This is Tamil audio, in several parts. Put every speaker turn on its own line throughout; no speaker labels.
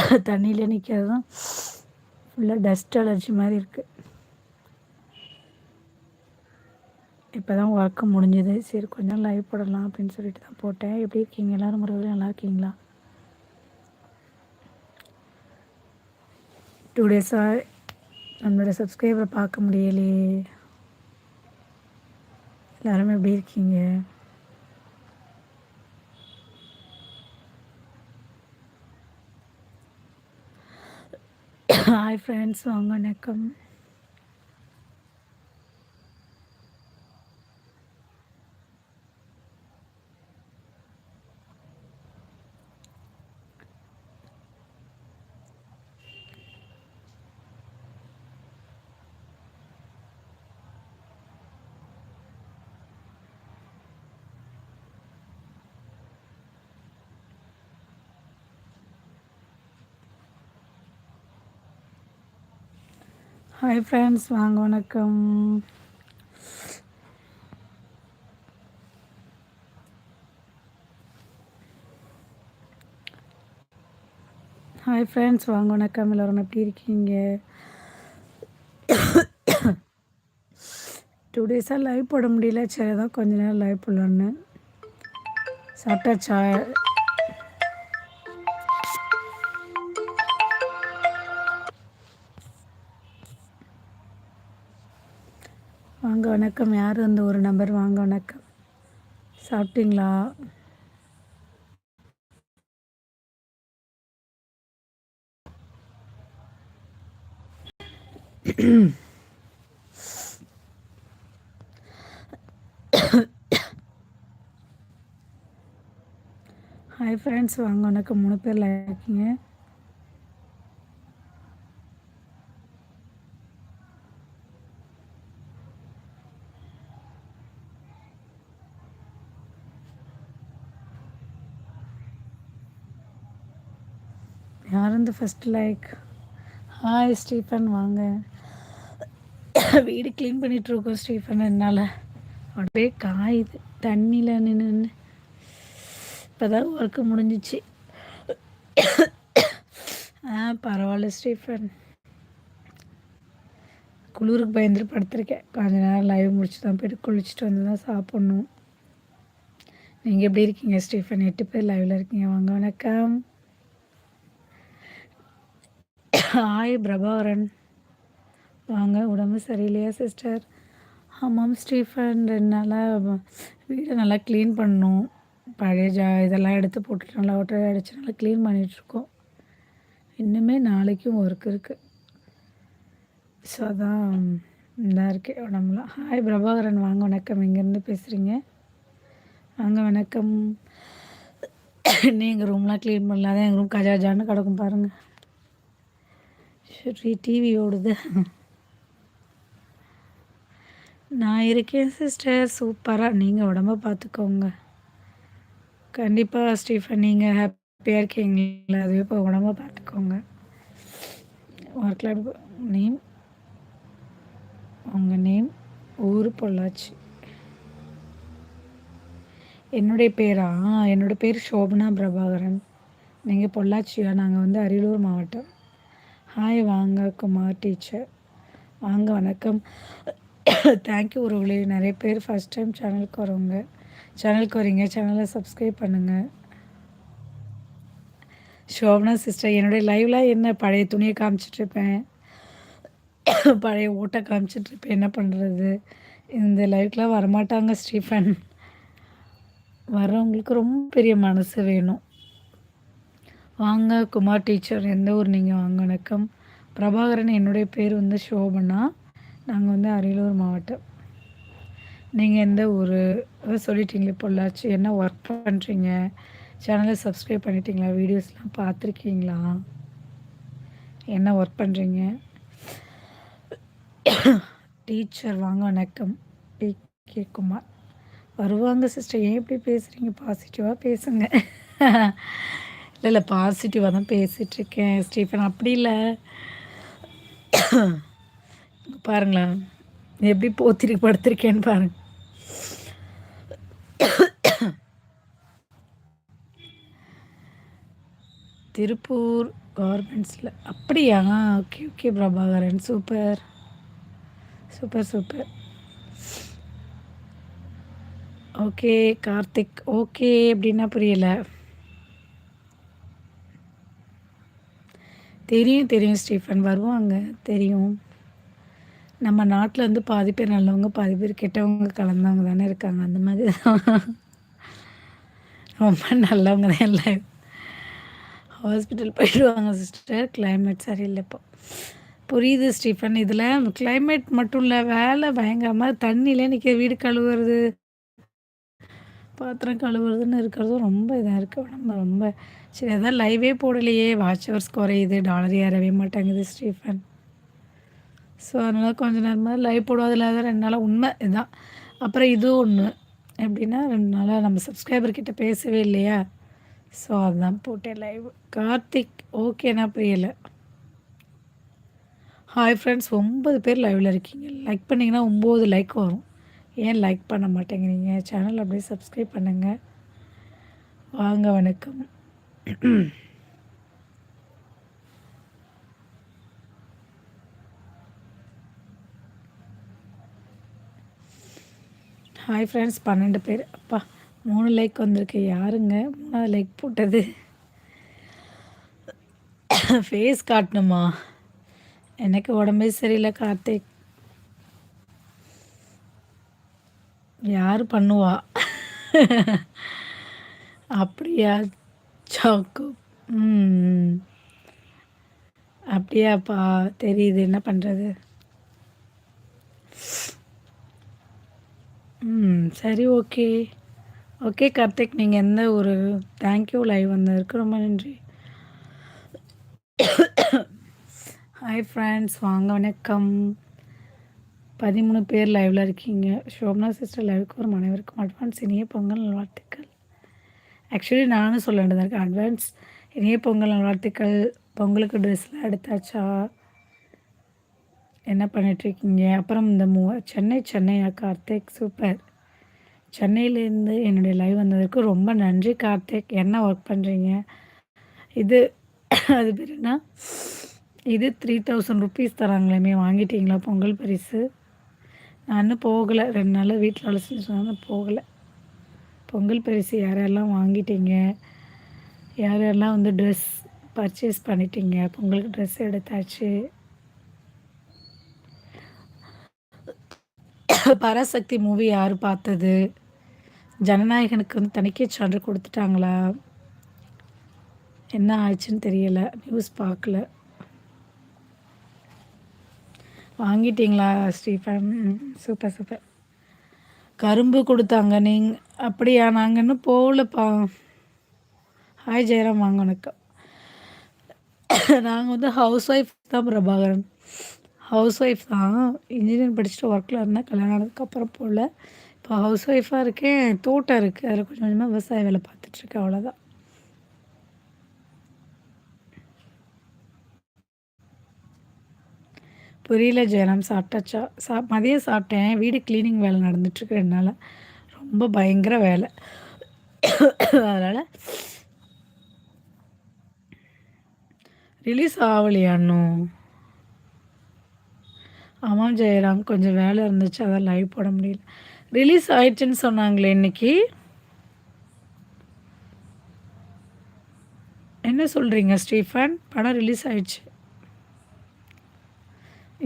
தண்ணியில் நிற்கிறது தான் ஃபுல்லாக டஸ்ட் அலர்ஜி மாதிரி இருக்குது இப்போ தான் ஒர்க்கு முடிஞ்சது சரி கொஞ்சம் லைவ் போடலாம் அப்படின்னு சொல்லிட்டு தான் போட்டேன் எப்படி இருக்கீங்க எல்லோரும் முறையில் நல்லா இருக்கீங்களா டூ டேஸாக நம்மளோட சப்ஸ்கிரைபரை பார்க்க முடியலையே எல்லோரும் எப்படி இருக்கீங்க ஹாய் ஃப்ரெண்ட்ஸ் வாங்க வணக்கம் ஹாய் ஃப்ரெண்ட்ஸ் வாங்க வணக்கம் ஹாய் ஃப்ரெண்ட்ஸ் வாங்க வணக்கம் எல்லோரும் எப்படி இருக்கீங்க டூ டேஸாக லைவ் போட முடியல சரி தான் கொஞ்ச நேரம் லைவ் போடலான்னு சாப்பிட்டாச்சா வாங்க வணக்கம் யார் அந்த ஒரு நம்பர் வாங்க வணக்கம் சாப்பிட்டீங்களா ஹாய் ஃப்ரெண்ட்ஸ் வாங்க வணக்கம் மூணு பேர் லைக்கிங்க வந்து ஃபஸ்ட் லைக் ஹாய் ஸ்டீஃபன் வாங்க வீடு க்ளீன் பண்ணிகிட்ருக்கோம் ஸ்டீஃபன் என்னால் அப்படியே காயுது தண்ணியில் நின்று இப்போ தான் ஒர்க்கு முடிஞ்சிச்சு ஆ பரவாயில்ல ஸ்டீஃபன் குளிருக்கு பயந்துட்டு படுத்திருக்கேன் கொஞ்ச நேரம் லைவ் முடிச்சு தான் போய்ட்டு குளிச்சுட்டு வந்து தான் சாப்பிட்ணும் நீங்கள் எப்படி இருக்கீங்க ஸ்டீஃபன் எட்டு பேர் லைவில் இருக்கீங்க வாங்க வணக்கம் ஹாய் பிரபாகரன் வாங்க உடம்பு சரியில்லையா சிஸ்டர் ஆமாம் ஸ்டீஃபன் ரெண்டு நாளாக வீடை நல்லா க்ளீன் பண்ணணும் பழைய ஜா இதெல்லாம் எடுத்து போட்டுட்டு நல்லா ஒட்டரை அடித்து நல்லா க்ளீன் பண்ணிகிட்ருக்கோம் இன்னுமே நாளைக்கும் ஒர்க் இருக்குது ஸோ அதான் இதாக இருக்கேன் உடம்புல ஹாய் பிரபாகரன் வாங்க வணக்கம் இங்கேருந்து பேசுகிறீங்க வாங்க வணக்கம் இன்னும் எங்கள் ரூம்லாம் க்ளீன் பண்ணலாதான் எங்கள் ரூம் கஜாஜான்னு கிடக்கும் பாருங்கள் ஸ்ரீ டிவி ஓடுது நான் இருக்கேன் சிஸ்டர் சூப்பராக நீங்கள் உடம்ப பார்த்துக்கோங்க கண்டிப்பாக ஸ்டீஃபன் நீங்கள் ஹாப்பியாக இருக்கீங்களா அதுவே இப்போ உடம்ப பார்த்துக்கோங்க ஒர்க் நேம் உங்கள் நேம் ஊர் பொள்ளாச்சி என்னுடைய பேரா என்னோடய பேர் சோபனா பிரபாகரன் நீங்கள் பொள்ளாச்சியா நாங்கள் வந்து அரியலூர் மாவட்டம் ஹாய் வாங்க குமார் டீச்சர் வாங்க வணக்கம் தேங்க்யூ உறவுகளே நிறைய பேர் ஃபஸ்ட் டைம் சேனலுக்கு வரவங்க சேனலுக்கு வரீங்க சேனலை சப்ஸ்கிரைப் பண்ணுங்கள் ஷோபனா சிஸ்டர் என்னுடைய லைவில் என்ன பழைய துணியை காமிச்சிட்ருப்பேன் பழைய ஓட்டை காமிச்சிட்ருப்பேன் என்ன பண்ணுறது இந்த லைவ்க்கெலாம் வரமாட்டாங்க ஸ்டீஃபன் வர்றவங்களுக்கு ரொம்ப பெரிய மனசு வேணும் வாங்க குமார் டீச்சர் எந்த ஊர் நீங்கள் வாங்க வணக்கம் பிரபாகரன் என்னுடைய பேர் வந்து ஷோபனா நாங்கள் வந்து அரியலூர் மாவட்டம் நீங்கள் எந்த ஊர் சொல்லிட்டீங்களே பொள்ளாச்சி என்ன ஒர்க் பண்ணுறீங்க சேனலை சப்ஸ்கிரைப் பண்ணிட்டீங்களா வீடியோஸ்லாம் பார்த்துருக்கீங்களா என்ன ஒர்க் பண்ணுறீங்க டீச்சர் வாங்க வணக்கம் டி கே குமார் வருவாங்க சிஸ்டர் ஏன் இப்படி பேசுகிறீங்க பாசிட்டிவாக பேசுங்க இல்லை இல்லை பாசிட்டிவாக தான் பேசிகிட்ருக்கேன் ஸ்டீஃபன் அப்படி இல்லை பாருங்களேன் எப்படி போத்திரி படுத்திருக்கேன்னு பாருங்க திருப்பூர் கவர்மெண்ட்ஸில் அப்படியா okay okay Prabhakaran super super super okay Karthik okay அப்படின்னா புரியலை தெரியும் தெரியும் ஸ்டீஃபன் வருவாங்க தெரியும் நம்ம நாட்டில் வந்து பாதி பேர் நல்லவங்க பாதி பேர் கெட்டவங்க கலந்தவங்க தானே இருக்காங்க அந்த மாதிரி தான் ரொம்ப நல்லவங்க தான் இல்லை ஹாஸ்பிட்டல் போயிடுவாங்க சிஸ்டர் கிளைமேட் சரியில்லை இப்போ புரியுது ஸ்டீஃபன் இதில் கிளைமேட் மட்டும் இல்லை வேலை பயங்கரமாக தண்ணியில் நிற்க வீடு கழுவுறது பாத்திரம் கழுவுறதுன்னு இருக்கிறதும் ரொம்ப இதாக இருக்குது உடம்பு ரொம்ப சரி அதான் லைவே போடலையே வாட்ச் ஹவர்ஸ் குறையுது டாலர் ஏறவே மாட்டேங்குது ஸ்டீஃபன் ஸோ அதனால் கொஞ்ச நேரமாக லைவ் போடுவதில் தான் ரெண்டு நாளாக உண்மை இதுதான் அப்புறம் இது ஒன்று எப்படின்னா ரெண்டு நாளாக நம்ம சப்ஸ்கிரைபர்கிட்ட பேசவே இல்லையா ஸோ அதுதான் போட்டேன் லைவ் கார்த்திக் ஓகேண்ணா புரியலை ஹாய் ஃப்ரெண்ட்ஸ் ஒம்பது பேர் லைவில் இருக்கீங்க லைக் பண்ணிங்கன்னா ஒம்பது லைக் வரும் ஏன் லைக் பண்ண மாட்டேங்கிறீங்க சேனல் அப்படியே சப்ஸ்கிரைப் பண்ணுங்கள் வாங்க வணக்கம் ஹாய் ஃப்ரெண்ட்ஸ் பன்னெண்டு பேர் அப்பா மூணு லைக் வந்திருக்கு யாருங்க மூணாவது லைக் போட்டது ஃபேஸ் காட்டணுமா எனக்கு உடம்பே சரியில்லை கார்த்திக் யார் பண்ணுவா அப்படியா சாக்கு அப்படியாப்பா தெரியுது என்ன பண்ணுறது ம் சரி ஓகே ஓகே கார்த்திக் நீங்கள் எந்த ஒரு தேங்க்யூ லைவ் வந்ததுக்கு ரொம்ப நன்றி ஹாய் ஃப்ரெண்ட்ஸ் வாங்க வணக்கம் பதிமூணு பேர் லைவில் இருக்கீங்க ஷோபனா சிஸ்டர் லைவுக்கு வரும் அனைவருக்கும் அட்வான்ஸ் இனிய பொங்கல் நல்வாழ்த்துக்கள் ஆக்சுவலி நானும் சொல்ல வேண்டியதாக இருக்கேன் அட்வான்ஸ் இனிய பொங்கல் நல்வாழ்த்துக்கள் பொங்கலுக்கு ட்ரெஸ்லாம் எடுத்தாச்சா என்ன பண்ணிகிட்ருக்கீங்க அப்புறம் இந்த மூ சென்னை சென்னையா கார்த்திக் சூப்பர் சென்னையிலேருந்து என்னுடைய லைவ் வந்ததுக்கு ரொம்ப நன்றி கார்த்திக் என்ன ஒர்க் பண்ணுறீங்க இது அது பேர் என்ன இது த்ரீ தௌசண்ட் ருபீஸ் தராங்களேமே வாங்கிட்டீங்களா பொங்கல் பரிசு நான் இன்னும் போகலை ரெண்டு நாள் வீட்டில் அலசின்னு சொன்னால் போகலை பொங்கல் பரிசு யார் யாரெல்லாம் வாங்கிட்டீங்க யார் யாரெல்லாம் வந்து ட்ரெஸ் பர்ச்சேஸ் பண்ணிட்டீங்க பொங்கலுக்கு ட்ரெஸ் எடுத்தாச்சு பராசக்தி மூவி யார் பார்த்தது ஜனநாயகனுக்கு வந்து தணிக்கை சான்று கொடுத்துட்டாங்களா என்ன ஆச்சுன்னு தெரியலை நியூஸ் பார்க்கல வாங்கிட்டீங்களா ஸ்ரீபரம் சூப்பர் சூப்பர் கரும்பு கொடுத்தாங்க நீங்கள் அப்படியா நாங்கள் இன்னும் போகலப்பா ஹாய் ஜெயராம் வாங்க வணக்கம் நாங்கள் வந்து ஹவுஸ் ஒய்ஃப் தான் பிரபாகரன் ஹவுஸ் ஒய்ஃப் தான் இன்ஜினியரிங் படிச்சுட்டு ஒர்க்கில் இருந்தேன் கல்யாணம் ஆனதுக்கப்புறம் போகல இப்போ ஹவுஸ் ஒய்ஃபாக இருக்கேன் தோட்டம் இருக்குது அதில் கொஞ்சம் கொஞ்சமாக விவசாய வேலை பார்த்துட்ருக்கேன் அவ்வளோதான் புரியல ஜெயராம் சாப்பிட்டாச்சா சாப் மதியம் சாப்பிட்டேன் வீடு க்ளீனிங் வேலை நடந்துட்டுருக்குறதுனால ரொம்ப பயங்கர வேலை அதனால் ரிலீஸ் ஆகலையாண்ணோ ஆமாம் ஜெயராம் கொஞ்சம் வேலை இருந்துச்சு அதான் லைவ் போட முடியல ரிலீஸ் ஆயிடுச்சுன்னு சொன்னாங்களே இன்றைக்கி என்ன சொல்கிறீங்க ஸ்டீஃபன் படம் ரிலீஸ் ஆயிடுச்சு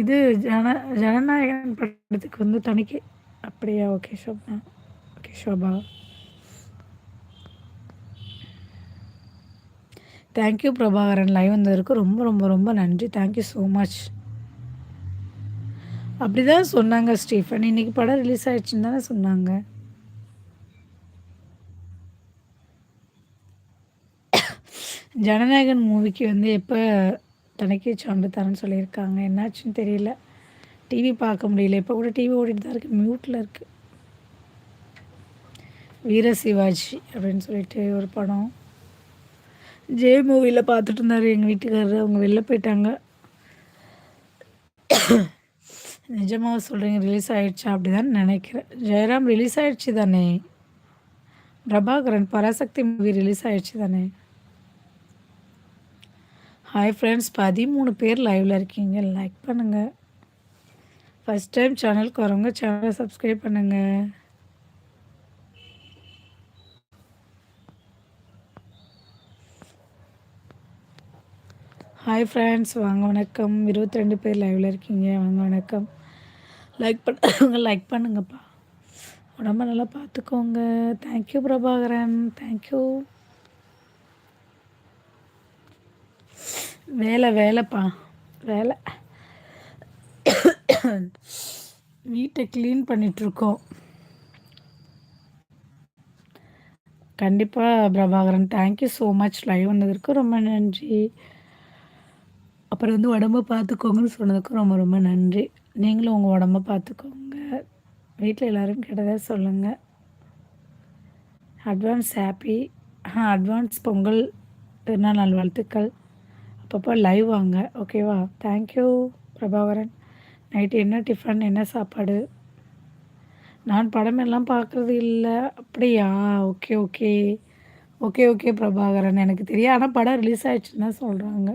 இது ஜன ஜனநாயகன் படத்துக்கு வந்து தணிக்கை அப்படியா okay Shoba okay Shoba thank you Prabhakaran live வந்ததற்கு ரொம்ப ரொம்ப ரொம்ப நன்றி தேங்க்யூ ஸோ மச் அப்படி தான் சொன்னாங்க ஸ்டீஃபன் இன்றைக்கி படம் ரிலீஸ் ஆகிடுச்சுன்னு தானே சொன்னாங்க ஜனநாயகன் மூவிக்கு வந்து எப்போ தனக்கே சான்று தரேன்னு சொல்லியிருக்காங்க என்னாச்சுன்னு தெரியல டிவி பார்க்க முடியல இப்போ கூட டிவி ஓடிட்டு தான் இருக்குது மியூட்டில் இருக்குது வீர சிவாஜி அப்படின்னு சொல்லிட்டு ஒரு படம் ஜே மூவியில் பார்த்துட்டு இருந்தார் எங்கள் வீட்டுக்காரர் அவங்க வெளில போயிட்டாங்க நிஜமாக சொல்கிறீங்க ரிலீஸ் ஆகிடுச்சா அப்படி தான் நினைக்கிறேன் ஜெயராம் ரிலீஸ் ஆகிடுச்சு தானே பிரபாகரன் பராசக்தி மூவி ரிலீஸ் ஆகிடுச்சு தானே ஹாய் ஃப்ரெண்ட்ஸ் பதிமூணு பேர் லைவில் இருக்கீங்க லைக் பண்ணுங்கள் ஃபஸ்ட் டைம் சேனலுக்கு வரவங்க சேனலை சப்ஸ்கிரைப் பண்ணுங்கள் ஹாய் ஃப்ரெண்ட்ஸ் வாங்க வணக்கம் இருபத்தி ரெண்டு பேர் லைவில் இருக்கீங்க வாங்க வணக்கம் லைக் பண்ணுங்க லைக் பண்ணுங்கப்பா உடம்ப நல்லா பார்த்துக்கோங்க தேங்க்யூ பிரபாகரன் தேங்க்யூ வேலை வேலைப்பா வேலை வீட்டை க்ளீன் பண்ணிகிட்ருக்கோம் கண்டிப்பாக Prabhakaran thank you so much live வந்ததுக்கு ரொம்ப நன்றி அப்புறம் வந்து உடம்ப பார்த்துக்கோங்கன்னு சொன்னதுக்கு ரொம்ப ரொம்ப நன்றி நீங்களும் உங்கள் உடம்ப பார்த்துக்கோங்க வீட்டில் எல்லோரும் கேட்டதாக சொல்லுங்கள் அட்வான்ஸ் ஹாப்பி அட்வான்ஸ் பொங்கல் திருநாள் நல்வாழ்த்துக்கள் அப்பப்போ லைவ் வாங்க ஓகேவா தேங்க்யூ பிரபாகரன் நைட்டு என்ன டிஃபன் என்ன சாப்பாடு நான் படமெல்லாம் பார்க்குறது இல்லை அப்படியா okay okay okay okay Prabhakaran எனக்கு தெரியும் ஆனால் படம் ரிலீஸ் ஆகிடுச்சுன்னு தான் சொல்கிறாங்க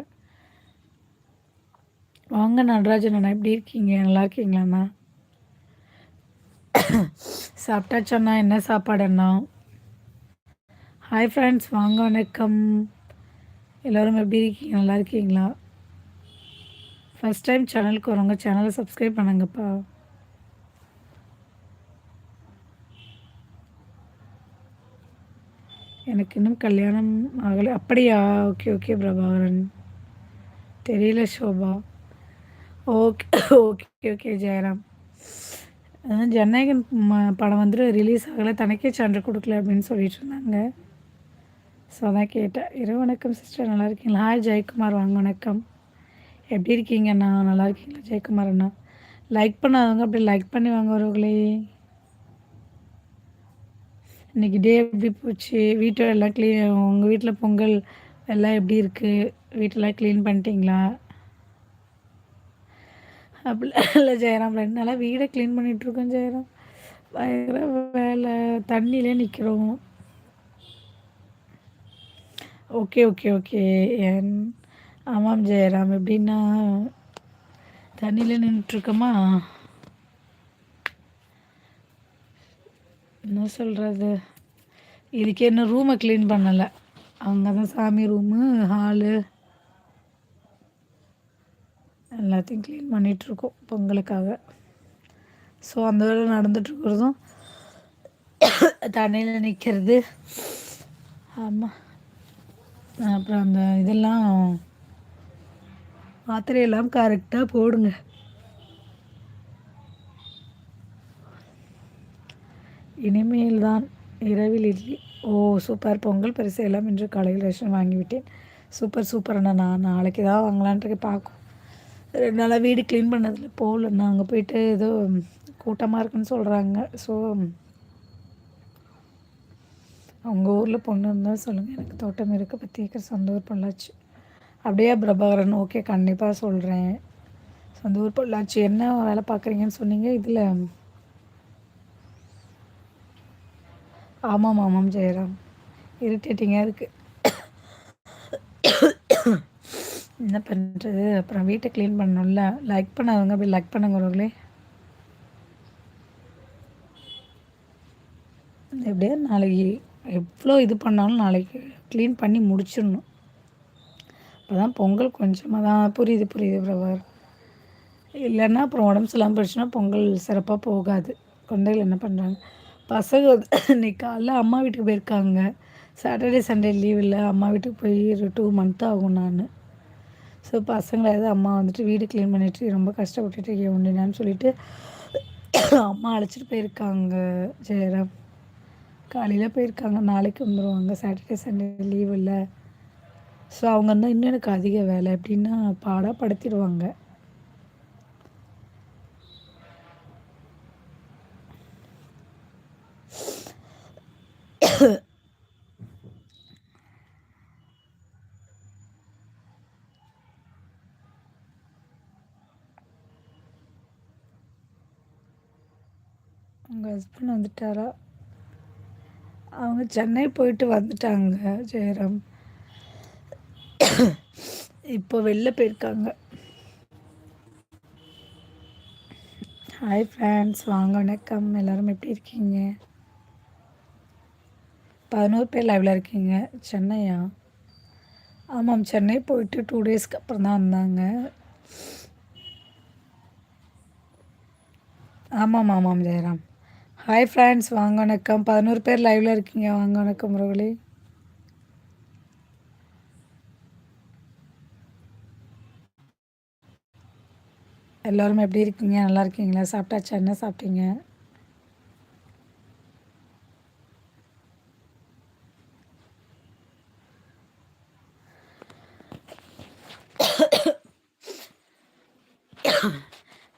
வாங்க நடராஜன் அண்ணா எப்படி இருக்கீங்க நல்லா இருக்கீங்களாண்ணா சாப்பிட்டாச்சண்ணா என்ன சாப்பாடுண்ணா ஹாய் ஃப்ரெண்ட்ஸ் வாங்க வணக்கம் எல்லோரும் எப்படி இருக்கீங்க நல்லா இருக்கீங்களா ஃபஸ்ட் டைம் சேனலுக்கு வரவங்க சேனலை சப்ஸ்கிரைப் பண்ணுங்கப்பா எனக்கு இன்னும் கல்யாணம் ஆகலை அப்படியா ஓகே ஓகே பிரபாகரன் தெரியல Shoba okay okay okay Jayaram Jananayagan படம் வந்துட்டு ரிலீஸ் ஆகலை தனக்கே சான்று கொடுக்கல அப்படின்னு சொல்லிட்டு இருந்தாங்க ஸோ அதான் கேட்டேன் இரவு வணக்கம் சிஸ்டர் நல்லா இருக்கீங்களா ஹாய் ஜெயக்குமார் வாங்க வணக்கம் எப்படி இருக்கீங்க அண்ணா நல்லா இருக்கீங்களா ஜெயக்குமார் அண்ணா லைக் பண்ணாதவங்க அப்படி லைக் பண்ணி வாங்க வரவங்களே இன்னைக்கு டே எப்படி போச்சு வீட்டை எல்லாம் க்ளீன் உங்கள் வீட்டில் பொங்கல் எல்லாம் எப்படி இருக்குது வீட்டெல்லாம் க்ளீன் பண்ணிட்டீங்களா அப்படிலாம் இல்லை ஜெயராம் ரெண்டு நாளாக வீடை க்ளீன் பண்ணிகிட்ருக்கோம் ஜெயராம் வேலை தண்ணியிலே நிற்கிறோம் ஓகே ஓகே ஓகே என் ஆமாம் ஜெயராம் எப்படின்னா தண்ணியில் நின்றுட்டுருக்கோமா என்ன சொல்கிறது இதுக்கு என்ன ரூமை க்ளீன் பண்ணலை அங்கே தான் சாமி ரூமு ஹாலு எல்லாத்தையும் க்ளீன் பண்ணிகிட்ருக்கோம் பொங்கலுக்காக ஸோ அந்த வேலை நடந்துட்டுருக்கிறதும் தண்ணியில் நிற்கிறது ஆமாம் அப்புறம் அந்த இதெல்லாம் மாத்திரையெல்லாம் கரெக்டாக போடுங்க இனிமேல் தான் இரவில் இட்லி ஓ சூப்பர் பொங்கல் பரிசு எல்லாம் இன்று காலையில் ரேஷன் வாங்கிவிட்டேன் சூப்பர் சூப்பர் அண்ணா நான் நாளைக்கு தான் வாங்கலான்ட்டு பார்க்கும் ரெண்டு நாளாக வீடு க்ளீன் பண்ணதில் போகலண்ணா அங்கே போயிட்டு ஏதோ கூட்டமாக இருக்குன்னு சொல்கிறாங்க ஸோ உங்கள் ஊரில் பொண்ணு இருந்தால் சொல்லுங்கள் எனக்கு தோட்டம் இருக்குது பற்றி ஏக்கர் சொந்த ஊர் பொள்ளாச்சி அப்படியே பிரபாகரன் ஓகே கண்டிப்பாக சொல்கிறேன் சொந்த ஊர் பொள்ளாச்சி என்ன வேலை பார்க்குறீங்கன்னு சொன்னீங்க இதில் ஆமாம் ஆமாம் ஜெயராம் இரிட்டேட்டிங்காக இருக்குது என்ன பண்ணுறது அப்புறம் வீட்டை க்ளீன் பண்ணணும்ல லைக் பண்ணாதவங்க அப்படி லைக் பண்ணுங்க எப்படியா நாளைக்கு எவ்வளோ இது பண்ணாலும் நாளைக்கு க்ளீன் பண்ணி முடிச்சிடணும் அப்போ தான் பொங்கல் கொஞ்சமாக தான் புரியுது புரியுது பிரவர் இல்லைன்னா அப்புறம் உடம்பு சரியில்லாமல் போயிடுச்சுன்னா பொங்கல் சிறப்பாக போகாது குழந்தைகள் என்ன பண்ணுறாங்க பசங்க இன்னைக்கு காலைல அம்மா வீட்டுக்கு போயிருக்காங்க சாட்டர்டே சண்டே லீவ் இல்லை அம்மா வீட்டுக்கு போய் ஒரு டூ மந்த் ஆகும் நான் ஸோ பசங்களாவது அம்மா வந்துட்டு வீடு க்ளீன் பண்ணிவிட்டு ரொம்ப கஷ்டப்பட்டுட்டு இருக்கேன் ஒன்றுனான்னு சொல்லிட்டு அம்மா அழைச்சிட்டு போயிருக்காங்க ஜெயராம் காலையில் போயிருக்காங்க நாளைக்கு வந்துடுவாங்க சாட்டர்டே சண்டே லீவ் இல்லை ஸோ அவங்க வந்து இன்னும் எனக்கு அதிக வேலை எப்படின்னா பாடாக படுத்திடுவாங்க உங்கள் ஹஸ்பண்ட் வந்துட்டாரா அவங்க சென்னை போயிட்டு வந்துட்டாங்க ஜெயராம் இப்போ வெளில போயிருக்காங்க ஹாய் ஃப்ரெண்ட்ஸ் வாங்க வணக்கம் எல்லோரும் எப்படி இருக்கீங்க பதினோரு பேர் லைவில் இருக்கீங்க சென்னையா ஆமாம் சென்னை போயிட்டு டூ டேஸ்க்கு அப்புறம் தான் வந்தாங்க ஆமாம் ஆமாம் ஜெயராம் ஹாய் ஃப்ரெண்ட்ஸ் வாங்க வணக்கம் பதினோரு பேர் லைவ்ல இருக்கீங்க வாங்க வணக்கம் முருகலி எல்லோரும் எப்படி இருக்கீங்க நல்லா இருக்கீங்களா சாப்பிட்டாச்சா என்ன சாப்பிட்டீங்க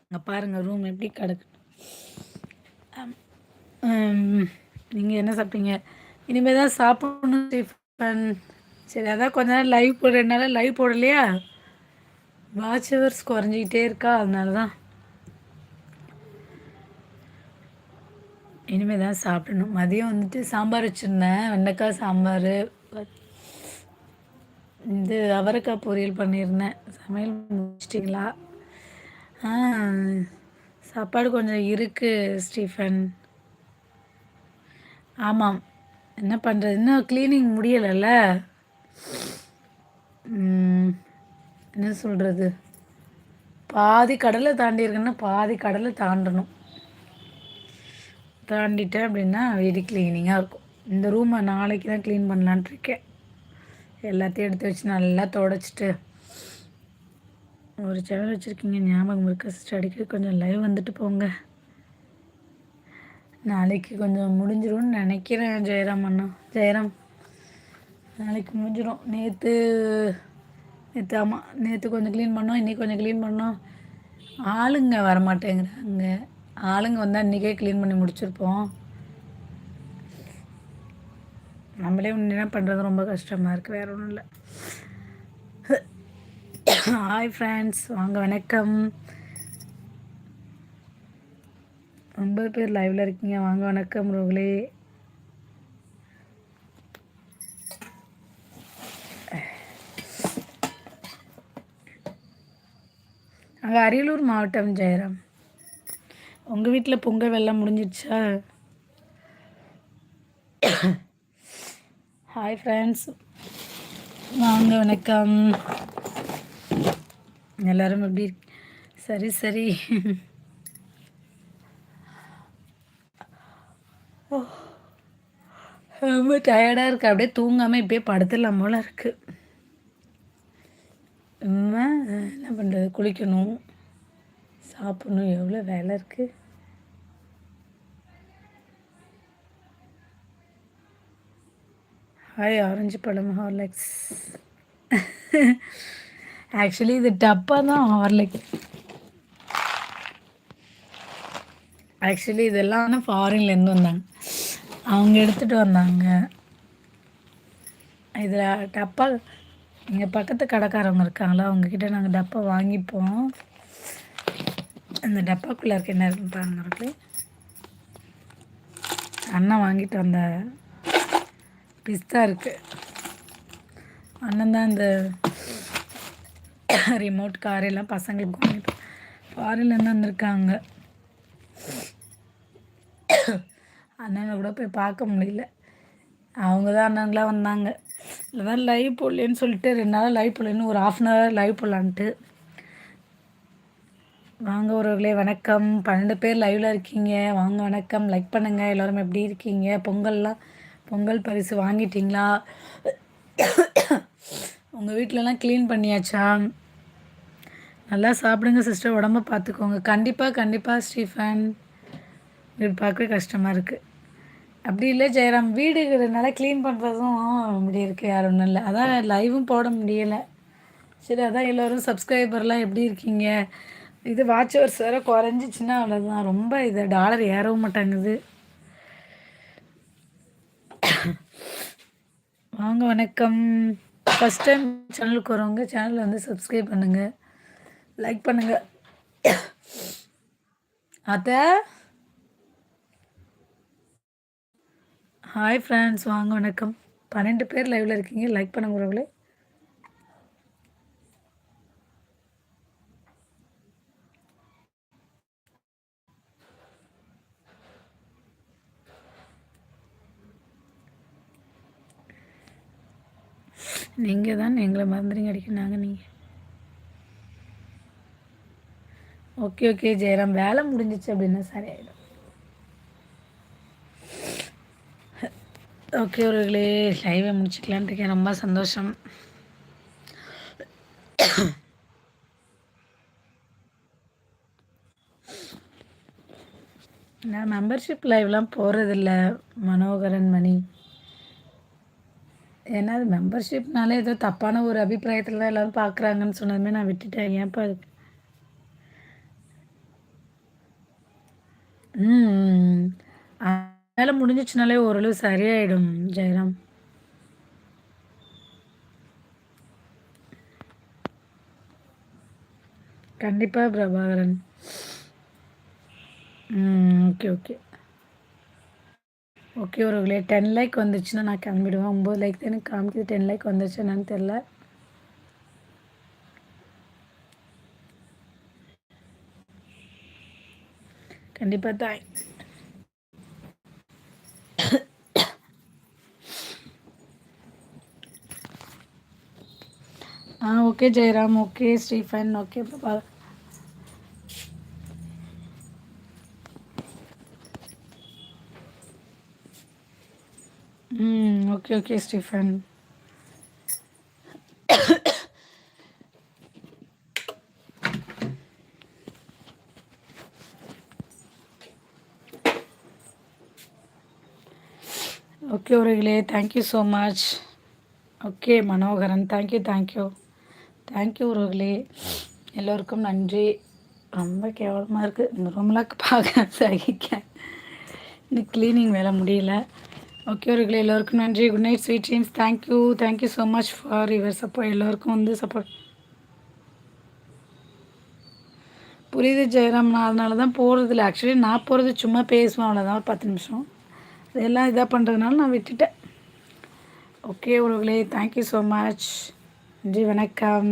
இங்கே பாருங்கள் ரூம் எப்படி கிடக்கு நீங்கள் என்ன சாப்பிட்டீங்க இனிமேல் தான் சாப்பிடணும் ஸ்டீஃபன் சரி அதான் கொஞ்ச நேரம் லைவ் போடுறதுனால லைவ் போடலையா வாட்ச் ஹவர்ஸ் குறைஞ்சிக்கிட்டே இருக்கா அதனால தான் இனிமேல் தான் சாப்பிடணும் மதியம் வந்துட்டு சாம்பார் வச்சுருந்தேன் வெண்டைக்காய் சாம்பார் இது அவரைக்காய் பொரியல் பண்ணியிருந்தேன் சமையல் முடிச்சிட்டிங்களா சாப்பாடு கொஞ்சம் இருக்குது ஸ்டீஃபன் ஆமாம் என்ன பண்ணுறது இன்னும் க்ளீனிங் முடியலைல்ல என்ன சொல்கிறது பாதி கடலை தாண்டியிருக்குன்னா பாதி கடலை தாண்டணும் தாண்டிட்டேன் அப்படின்னா வீடு க்ளீனிங்காக இருக்கும் இந்த ரூமை நாளைக்கு தான் க்ளீன் பண்ணலான்ட்டு இருக்கேன் எல்லாத்தையும் எடுத்து வச்சு நல்லா தொடச்சிட்டு ஒரு சேனல் வச்சுருக்கீங்க ஞாபகம் இருக்க சிஸ்டர் அடிக்கடி கொஞ்சம் லைவ் வந்துட்டு போங்க நாளைக்கு கொஞ்சம் முடிஞ்சிரும்னு நினைக்கிறேன் ஜெயராம் அண்ணா ஜெயராம் நாளைக்கு முடிஞ்சிடும் நேற்று நேற்று ஆமாம் நேற்று கொஞ்சம் க்ளீன் பண்ணோம் இன்றைக்கி கொஞ்சம் க்ளீன் பண்ணோம் ஆளுங்க வரமாட்டேங்கிறாங்க ஆளுங்க வந்தால் இன்றைக்கே க்ளீன் பண்ணி முடிச்சிருப்போம் நம்மளே என்ன பண்ணுறது ரொம்ப கஷ்டமாக இருக்குது வேறு ஒன்றும் இல்லை ஹாய் ஃப்ரெண்ட்ஸ் வாங்க வணக்கம் ஐம்பது பேர் லைவில் இருக்கீங்க வாங்க வணக்கம் ரோகலே அங்கே அரியலூர் மாவட்டம் ஜெயராம் உங்கள் வீட்டில் பொங்கல் வெள்ளம் முடிஞ்சிடுச்சா ஹாய் ஃப்ரெண்ட்ஸ் வாங்க வணக்கம் எல்லோரும் எப்படி சரி சரி ரொம்ப டயர்டாக இருக்கு அப்படியே தூங்காமல் இப்படியே படுத்துடலாம் போல இருக்குது என்ன பண்ணுறது குளிக்கணும் சாப்பிடணும் எவ்வளோ வேலை இருக்குது ஹாய் ஆரஞ்சு பழம் ஹார்லெக்ஸ் ஆக்சுவலி இது டப்பா தான் ஹார்லெக் ஆக்சுவலி இதெல்லாம் ஆனால் ஃபாரின்லேருந்து வந்தாங்க அவங்க எடுத்துகிட்டு வந்தாங்க இதில் டப்பா இங்கே பக்கத்து கடைக்காரவங்க இருக்காங்களா அவங்கக்கிட்ட நாங்கள் டப்பா வாங்கிப்போம் அந்த டப்பாக்குள்ளே இருக்க என்ன இருக்கு பாருங்க இருக்கு அண்ணன் வாங்கிட்டு வந்த பிஸ்தா இருக்குது அண்ணன் தான் இந்த ரிமோட் காரெல்லாம் பசங்களுக்கு வாங்கிட்டு ஃபாரின்லேருந்து வந்திருக்காங்க அண்ணனை கூட போய் பார்க்க முடியல அவங்க தான் அண்ணன்லாம் வந்தாங்க இல்லை தான் லைவ் போடலன்னு சொல்லிட்டு ரெண்டு நாளாக லைவ் போடலன்னு ஒரு ஆஃப் அன் ஹவர் லைவ் போடலான்ட்டு வாங்க ஒருவர்களே வணக்கம் பன்னெண்டு பேர் லைவில் இருக்கீங்க வாங்க வணக்கம் லைக் பண்ணுங்கள் எல்லோரும் எப்படி இருக்கீங்க பொங்கல்லாம் பொங்கல் பரிசு வாங்கிட்டீங்களா உங்கள் வீட்டிலலாம் க்ளீன் பண்ணியாச்சா நல்லா சாப்பிடுங்க சிஸ்டர் உடம்ப பார்த்துக்கோங்க கண்டிப்பாக கண்டிப்பாக ஸ்டீஃபன் இது பார்க்கவே கஷ்டமாக இருக்குது அப்படி இல்லை ஜெயராம் வீடுங்கிறதுனால க்ளீன் பண்ணுறதும் அப்படி இருக்குது யார் ஒன்றும் இல்லை அதான் லைவும் போட முடியலை சரி அதான் எல்லோரும் சப்ஸ்கிரைபர்லாம் எப்படி இருக்கீங்க இது வாட்ச் வாட்சவர்ஸ் வேறு குறைஞ்சிச்சின்னா அவ்வளோதான் ரொம்ப இது டாலர் ஏறவும் மாட்டேங்குது வாங்க வணக்கம் ஃபஸ்ட் டைம் சேனலுக்கு வரவங்க சேனலில் வந்து சப்ஸ்கிரைப் பண்ணுங்கள் லைக் பண்ணுங்கள் அத்தை ஹாய் ஃப்ரெண்ட்ஸ் வாங்க வணக்கம் பன்னெண்டு பேர் லைவில் இருக்கீங்க லைக் பண்ணுங்க உறவுகளே நீங்கள் தான் எங்களை மறந்துடுங்க நாங்கள் நீங்கள் ஓகே ஓகே ஜெயராம் வேலை முடிஞ்சிச்சு அப்படின்னா சரி ஆகிடும் ஓகே அவர்களே லைவை முடிச்சுக்கலான் இருக்கேன் ரொம்ப சந்தோஷம் நான் மெம்பர்ஷிப் லைவ்லாம் போகிறதில்ல மனோகரன் மணி ஏன்னா அது மெம்பர்ஷிப்னாலே ஏதோ தப்பான ஒரு அபிப்பிராயத்தில் தான் எல்லோரும் பார்க்குறாங்கன்னு சொன்னதுமே நான் விட்டுட்டேன் ஏன்ப்பா அது ம் வேலை முடிஞ்சிச்சுனாலே ஓரளவு சரியாயிடும் ஜெயராம் கண்டிப்பாக பிரபாகரன் ஓகே ஓகே ஓகே ஒரு டென் லைக் வந்துச்சுன்னா நான் கிளம்பிடுவேன் ஒம்பது லைக் தானே காமிக்குது டென் லைக் வந்துச்சு என்னன்னு தெரில கண்டிப்பாக தேங்க்ஸ் हाँ okay Jayaram okay Stephen okay पापा hmm, okay okay Stephen okay thank you so much okay Manoharan thank you thank you thank you உறவுகளே எல்லோருக்கும் நன்றி ரொம்ப கேவலமாக இருக்குது இந்த ரூம்லாக்கு பார்க்க சகிக்க இன்னும் க்ளீனிங் வேலை முடியல ஓகே உறவுகளே எல்லோருக்கும் நன்றி good night sweet dreams thank you thank you so much for your support எல்லோருக்கும் வந்து சப்போர்ட் புரியுது ஜெயராம் நான் அதனால தான் போகிறது இல்லை ஆக்சுவலி நான் போகிறது சும்மா பேசுவேன் அவ்வளோதான் ஒரு பத்து நிமிஷம் இதெல்லாம் இதாக பண்ணுறதுனால நான் விட்டுட்டேன் ஓகே உறவுகளே தேங்க்யூ ஸோ மச் நன்றி வணக்கம்